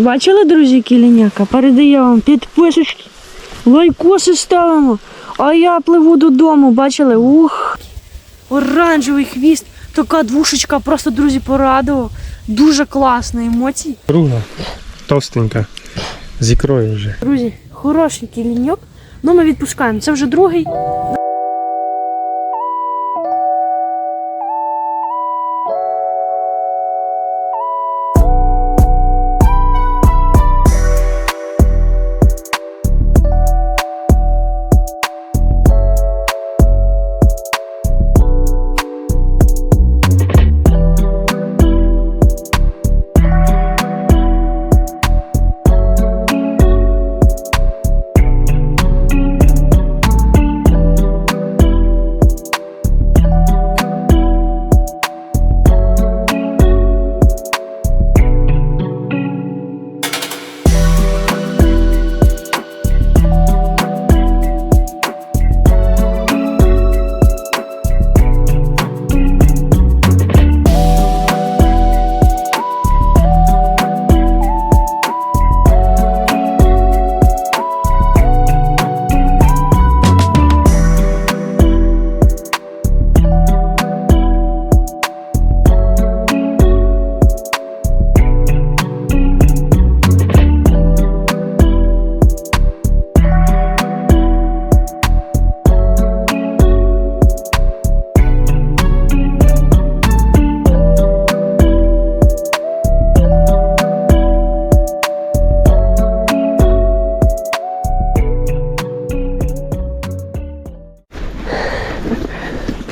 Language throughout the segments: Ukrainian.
Бачили, друзі, які ліняка? Передає вам підписочки, лайкоси ставимо. А я пливу додому, бачили? Ух. Оранжевий хвіст, така двушечка, просто друзі порадував. Дуже класні емоції. Кругла, товстенька, з ікрою вже. Друзі, хорошенький ліньок. Ну ми відпускаємо. Це вже другий.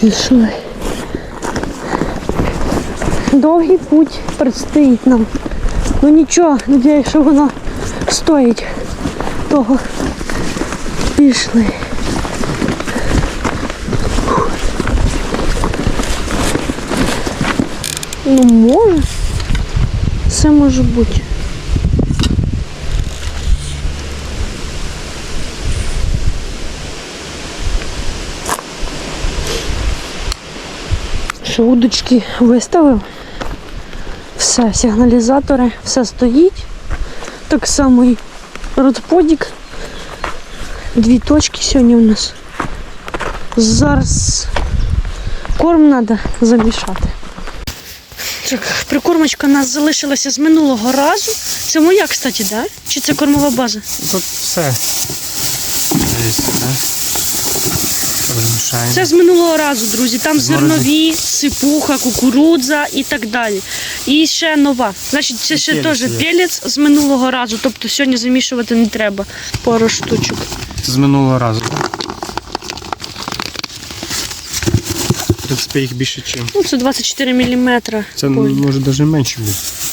Пішли. Довгий путь предстоїть нам. Ну нічого, надіюсь, що воно стоїть того. Пішли. Ну може. Все може бути. Що удочки виставив. Все, сигналізатори, все стоїть. Так само і родподік. Дві точки сьогодні у нас. Зараз корм треба замішати. Так, прикормочка у нас залишилася з минулого разу. Це моя, кстати, да? Чи це кормова база? Тут все. Дивіться, да? Розмішаємо. Це з минулого разу, друзі. Там зернові, сипуха, кукурудза і так далі. І ще нова. Значить, це ще теж пелець з минулого разу. Тобто сьогодні замішувати не треба. Пару штучок. Це з минулого разу. В принципі, їх більше, ніж. Ну, це 24 мм. Це може навіть менше буде.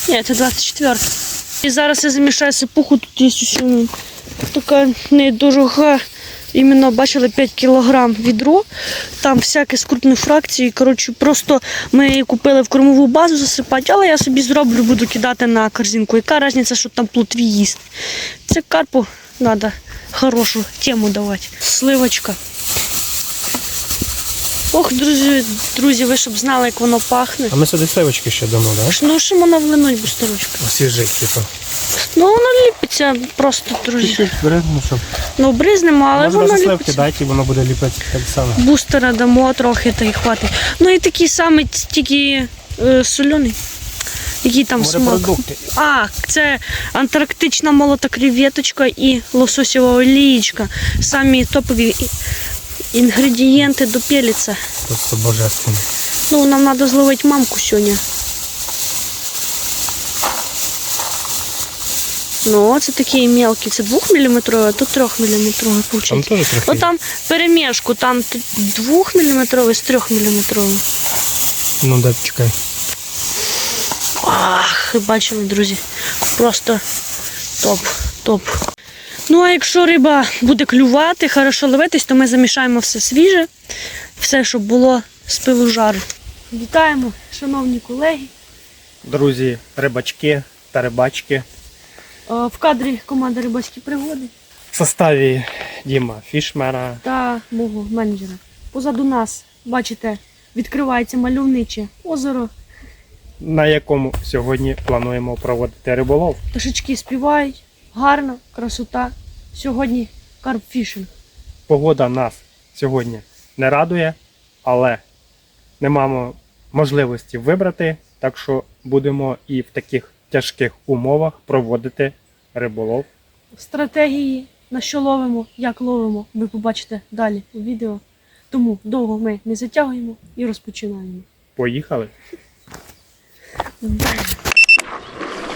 Ні, це 24. І зараз я замішаю сипуху, тут є ще така недорога. Іменно бачили 5 кг відро, там всякі скрутні фракції. Коротше, просто ми її купили в кормову базу засипати, але я собі зроблю, буду кидати на корзинку. Яка різниця, що там плотві їсти? Це карпу треба хорошу тему давати. Сливочка. Ох, друзі, друзі, ви щоб знали, як воно пахне. А ми сюди сливочки ще дамо, так? Ну, що воно влинуть бустерочка. Освіжить, типу. Ну воно ліпиться просто, друзі. Бризну, щоб. Ну бризнемо, але Можна воно ліпиться. дати, і воно буде ліпити так само. Бустера дамо трохи та й хватить. Ну і такий самий, тільки е, соляний. Який там смак. А, це антарктична молота креветочка і лососєва олієчка. Самі топові інгредієнти до пеліця. Просто божественно. Ну, нам треба зловити мамку сьогодні. Ну, це такі мелкі. Це 2 мм, а тут 3 мм Там теж трохи. Ну там перемішку, там 2 мм з 3 мм. Ну да, чекай. Ах, бачили, друзі. Просто топ, топ. Ну, а якщо риба буде клювати, хорошо ловитись, то ми замішаємо все свіже, все, щоб було з пилу жару. Вітаємо, шановні колеги. Друзі, рибачки та рибачки. Е, В кадрі команда рибацькі пригоди В составі Діма Фішмера. та мого менеджера. Позаду нас, бачите, відкривається мальовниче озеро. на якому сьогодні плануємо проводити риболов. Пташечки співають, гарно, красота. Сьогодні карпфішинг. Погода нас сьогодні не радує, але не маємо можливості вибрати, так що будемо і в таких тяжких умовах проводити риболов. Стратегії, на що ловимо, як ловимо, ви побачите далі у відео. Тому довго ми не затягуємо і розпочинаємо. Поїхали!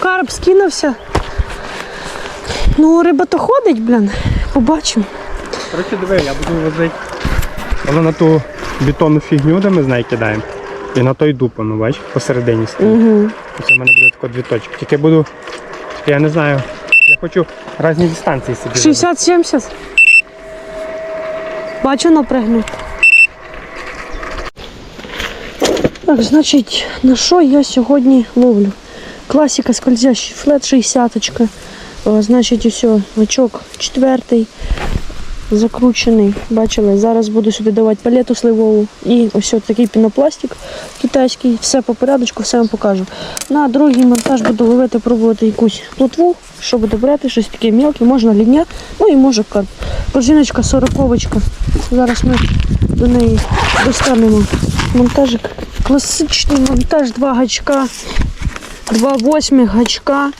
Карп скинувся. Ну, риба то ходить, блін. Побачимо. Коротше, диви, я буду возити. Воно на ту бетонну фігню, де ми з нею кидаємо. І на той дупу, ну бач, посередині стоїть. Угу. Це в мене буде тако дві точки. Тільки буду. Тільки я не знаю. Я хочу різні дистанції собі. 60-70. Бачу, напрягну. Так, значить, на що я сьогодні ловлю? Класика скользящий флет 60 О, Значить, усе, гачок четвертий, закручений. Бачили, зараз буду сюди давати палету сливову. І ось такий пінопластик китайський. Все по порядочку, все вам покажу. На другий монтаж буду ловити, пробувати якусь плотву, що буде брати, щось таке мілке, можна лівня, ну і може карп. Корзиночка сороковочка. Зараз ми до неї достанемо монтажик. Класичний монтаж, два гачка, два восьмих гачка,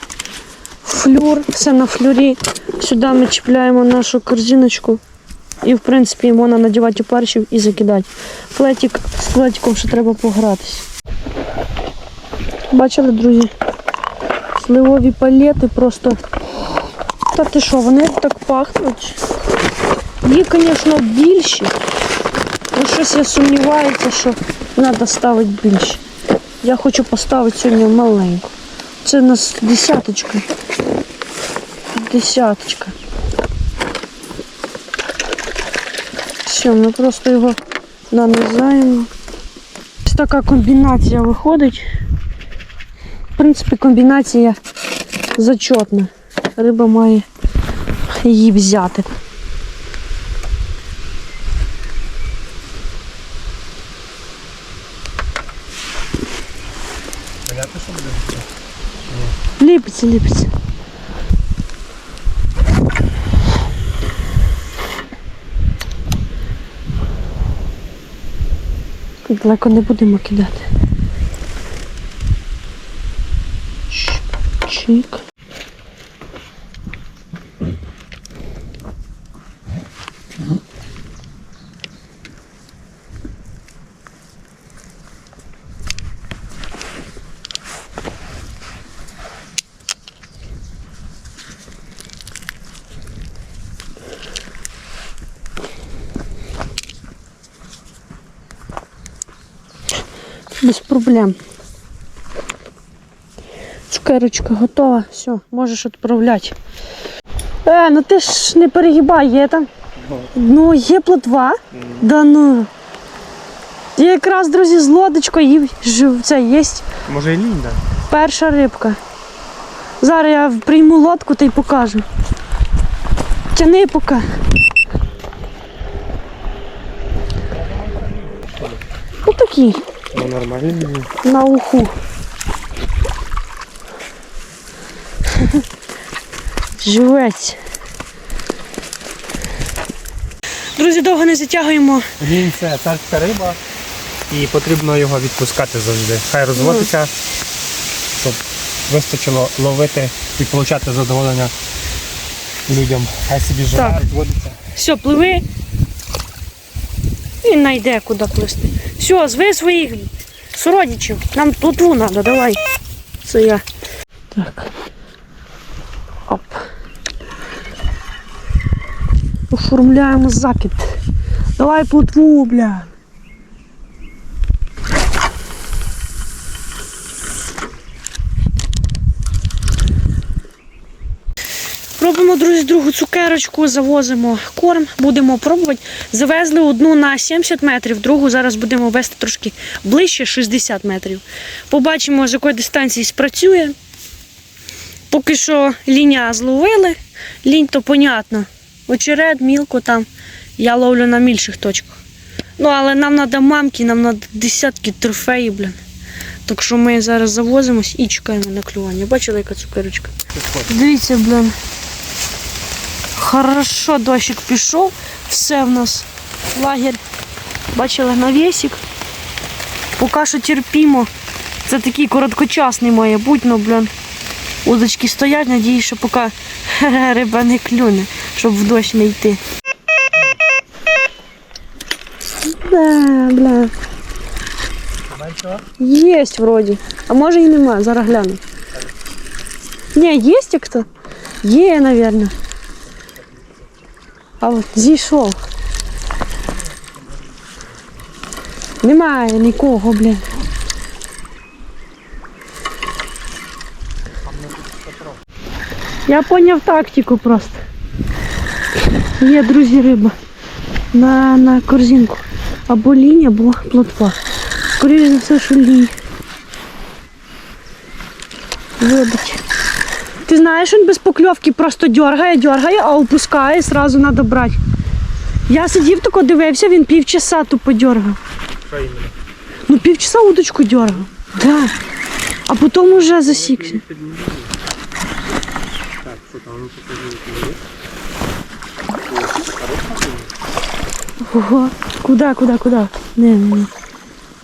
флюр, все на флюрі. Сюди ми чіпляємо нашу корзиночку. І, в принципі, можна надівати опарщів і закидати. Флетик з флетиком ще треба погратися. Бачили, друзі? Сливові палети просто. Та ти що, вони так пахнуть. Є, звісно, більші. Ну, щось я сумніваюся, що треба ставити більше. Я хочу поставити сьогодні маленьку. Це у нас десяточка. Десяточка. Все, ми просто його нанизаємо. Ось така комбінація виходить. В принципі, комбінація зачетна. Риба має її взяти. Понятно, що буде? Ліпиться, ліпиться. Далеко не будемо кидати. Чик, Без проблем. Цукерочка готова. Все, можеш відправляти. Е, ну ти ж не перегибай, є там. Ну, є плотва. Да ну. Я якраз, друзі, з лодочкою. Це є Може і лінь, да? перша рибка. Зараз я прийму лодку та й покажу. Тяни поки. Отакий. Ну нормально на уху. Живець. Друзі, довго не затягуємо. Лінь це царська риба. І потрібно його відпускати завжди. Хай розводиться, щоб вистачило ловити і отримати задоволення людям. Хай собі живе, розводиться. Все, пливи. Він знайде, куди плисти. Все, зви своїх сородичів. Нам плотву треба, давай. Це я. Так. Оп. Оформляємо закид. Давай плотву, бля. Робимо, друзі, другу цукерочку, завозимо корм, будемо пробувати. Завезли одну на 70 метрів, другу зараз будемо вести трошки ближче 60 метрів. Побачимо, з якої дистанції спрацює. Поки що ліня зловили. Лінь то понятно. Очеред, мілко там. Я ловлю на більших точках. Ну, але нам треба мамки, нам треба десятки трофеїв, блін. Так що ми зараз завозимось і чекаємо на клювання. Бачили, яка цукерочка? Дивіться, блин. Хорошо, дощик пішов. Все в нас. Лагерь. Бачили навісик. Поки що терпімо. Це такий короткочасний має бути, ну, блін. Удочки стоять, надіюсь, що поки риба не клюне, щоб в дощ не йти. Да, бля. Есть вроді. А може і нема, зараз гляну. Ні, є хто? Є, напевно. А от зійшов. Немає нікого, блін. Я поняв тактику просто. Є, друзі, риба. На, на корзинку. Або лінь, або плотва. Скоріше за все, що лінь. Вибач. Ти знаєш, він без покльовки просто дергає, дергає, а опускає і одразу треба брати. Я сидів тако дивився, він півчаса тупо дергав. Що іменно? Ну півчаса удочку дергав. Да. А потім уже засікся. Так, що там, ну покажи, Ого. Куда, куди, куди? Не, не, не.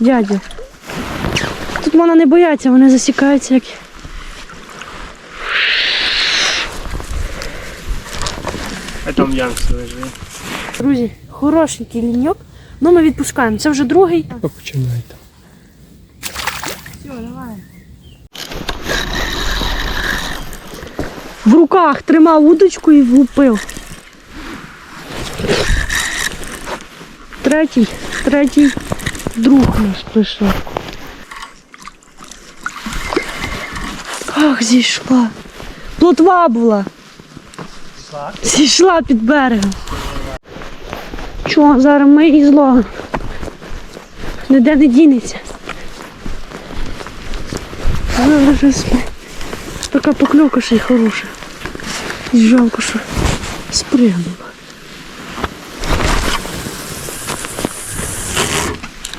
Дядя. Тут можна не бояться, вони засікаються як. Там Янкс лежить. Друзі, хорошенький ліньок. Ну ми відпускаємо. Це вже другий. Починайте. Все, давай. В руках тримав удочку і влупив. Третій, третій друг наш прийшов. Ах, зійшла. Плотва була. Зійшла під берегом. Чого, зараз ми і зловимо. Ніде не дінеться. Зараз. Така покльовка ще й хороша. Жалко, що спригнула.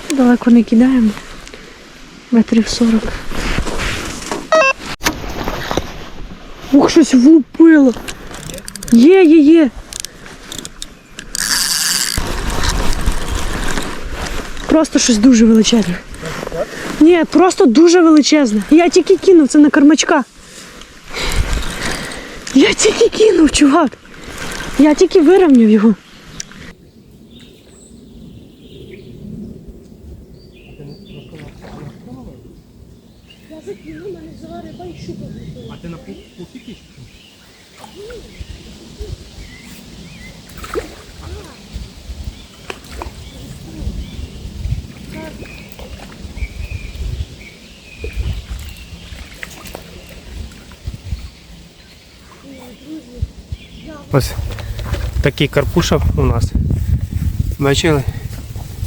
Далеко не кидаємо. Метрів сорок. Ух, щось влупило. Є, є, є. Просто щось дуже величезне. Ні, просто дуже величезне. Я тільки кинув це на кормачка. Я тільки кинув, чувак. Я тільки вирівняв його. А ти на пуфіки? Ось такий карпуша у нас. Бачили?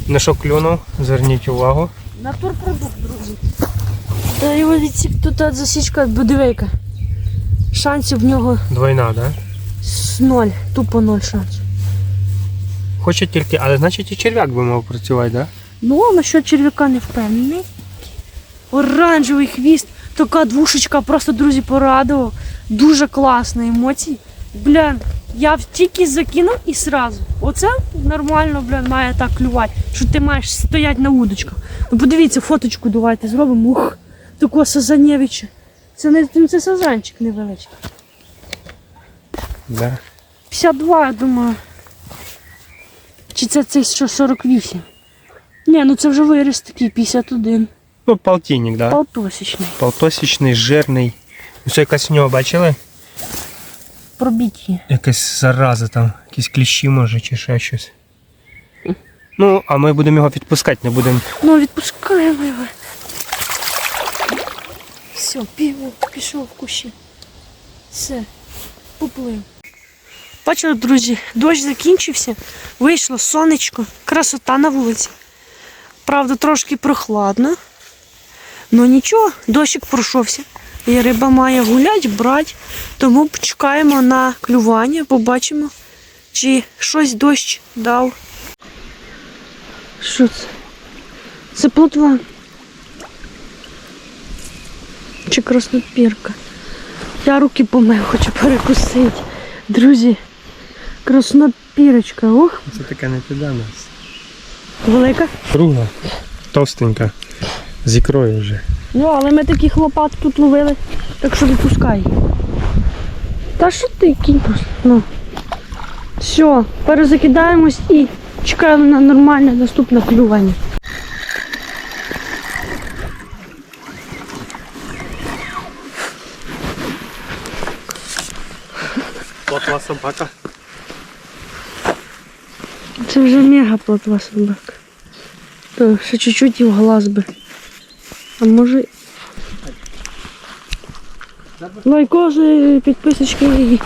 На що клюнув? Зверніть увагу. Натурпродукт, друзі. Та його відсік тут от засічка будивейка. Шансів в нього Двойна, да? с ноль, тупо ноль шансів. Хоче тільки, але значить і черв'як би мав працювати, да? Ну, а насчет черв'яка не впевнений. Оранжевий хвіст, така двушечка, просто друзі порадував. Дуже класні емоції. Блін, я тільки закинув і сразу. Оце нормально, блін, має так клювати, що ти маєш стояти на удочках. Ну подивіться, фоточку давайте зробимо. Ух, такого сазанєвича. Це не це сазанчик невеличкий. Да. 52, я думаю. Чи це цей що 48? Ні, ну це вже виріс такий 51. Ну, полтинник, да? Полтосячний. Полтосічний, жирний. Ось якась у нього бачили? Пробіті. Якась зараза там, якісь кліщі може чи ще щось. Ну, а ми будемо його відпускати, не будемо. Ну, відпускаємо його. Все, піво, пішов в кущі. Все, поплив. Бачили, друзі, дощ закінчився, вийшло сонечко, красота на вулиці. Правда, трошки прохладно. Ну нічого, дощик пройшовся. І риба має гулять, брати. Тому почекаємо на клювання, побачимо, чи щось дощ дав. Що це? Це плотва. Чи краснопірка. Я руки помив, хочу перекусити. Друзі, краснопірочка. Ох, Це таке не піде нас. велика. Кругла, товстенька, з ікрою вже. Ну, але ми таких лопат тут ловили, так що відпускай. Та що ти кінь просто? Ну. Все, перезакидаємось і чекаємо на нормальне наступне клювання. Плотва собака. Це вже мега плотва собака. То ще чуть-чуть і в глаз би. А може. Лайкоси, підписочки і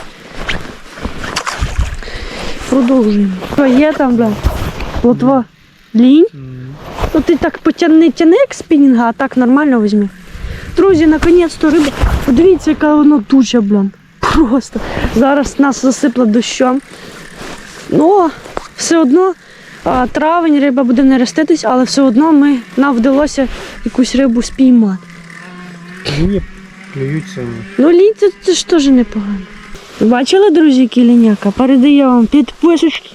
продовжуємо. Що є там, бля? Плотва. Лінь? Ну ти так потягни, тяни як спінінга, а так нормально візьми. Друзі, наконець-то риба. Подивіться, яка вона туча, блін. Просто. Зараз нас засипле дощом. Ну, все одно травень риба буде не роститись, але все одно ми, нам вдалося якусь рибу спіймати. Ні, клюють сьогодні. Ну, лінь це, ж теж непогано. Бачили, друзі, які ліняка? Передаю вам підписочки,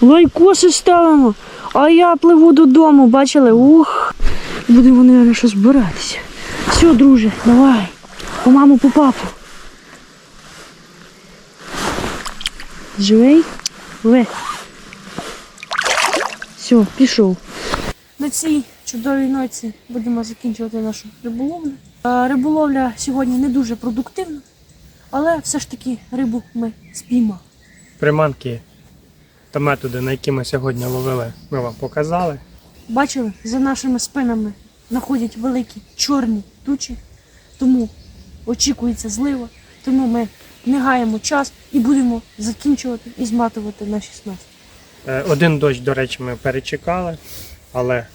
лайкоси ставимо. А я пливу додому, бачили? Ух, будемо, мабуть, що збиратися. Все, друже, давай. По маму, по папу. Живий? Ви. Все, пішов. На цій чудовій ноці будемо закінчувати нашу риболовлю. Е, Риболовля сьогодні не дуже продуктивна, але все ж таки рибу ми спіймали. Приманки та методи, на які ми сьогодні ловили, ми вам показали. Бачили, за нашими спинами знаходять великі чорні тучі, тому очікується злива, тому ми не гаємо час і будемо закінчувати і зматувати наші снасті. Е, Один дощ, до речі, ми перечекали, але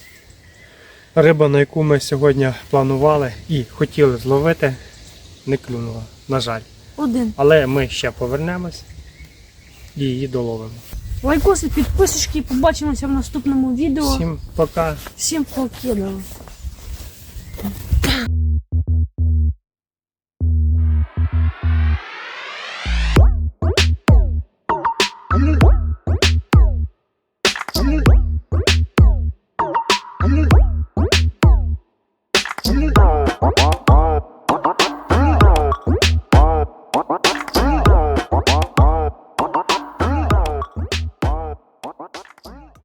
риба, на яку ми сьогодні планували і хотіли зловити, не клюнула, на жаль. Один. Але ми ще повернемось і її доловимо. Лайкоси, підписочки, побачимося в наступному відео. Всім пока. Всім покидали.